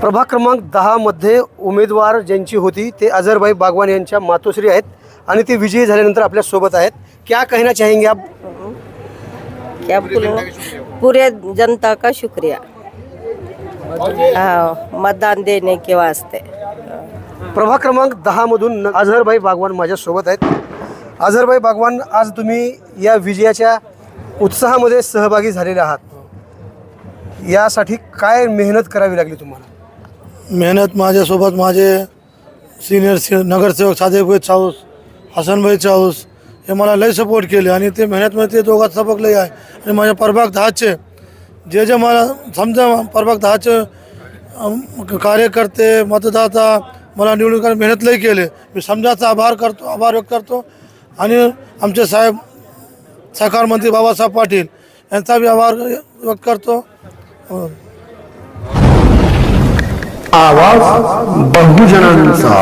प्रभाग क्रमांक दहामध्ये उमेदवार ज्यांची होती ते अझरभाई बागवान यांच्या मातोश्री आहेत आणि ते विजयी झाल्यानंतर आपल्यासोबत आहेत. क्या कहना चाहेंगे आप? क्या बोलूं? पूरे जनता का शुक्रिया। हाँ मतदान देने के वास्ते। प्रभाग क्रमांक दहामधून न- अझरभाई बागवान माझ्यासोबत आहेत. अझरभाई बागवान आज तुम्ही या विजयाच्या उत्साहामध्ये सहभागी झालेले आहात. यासाठी काय मेहनत करावी लागली तुम्हाला? मेहनत माझ्यासोबत माझे सिनियर सि नगरसेवक सादेभाई चाऊस हसनभाई चाऊस हे मला लय सपोर्ट केले आणि ते मेहनतमध्ये ते दोघात सबक लय आहे. आणि माझ्या प्रभाग दहाचे जे जे मला समजा प्रभाग दहाचे कार्यकर्ते मतदाता मला निवडून मेहनत लय केले. मी समजाचा आभार करतो आभार व्यक्त करतो. आणि आमचे साहेब सहकार मंत्री बाबासाहेब पाटील यांचा बी आभार व्यक्त करतो. आवाज बहुजनांचा.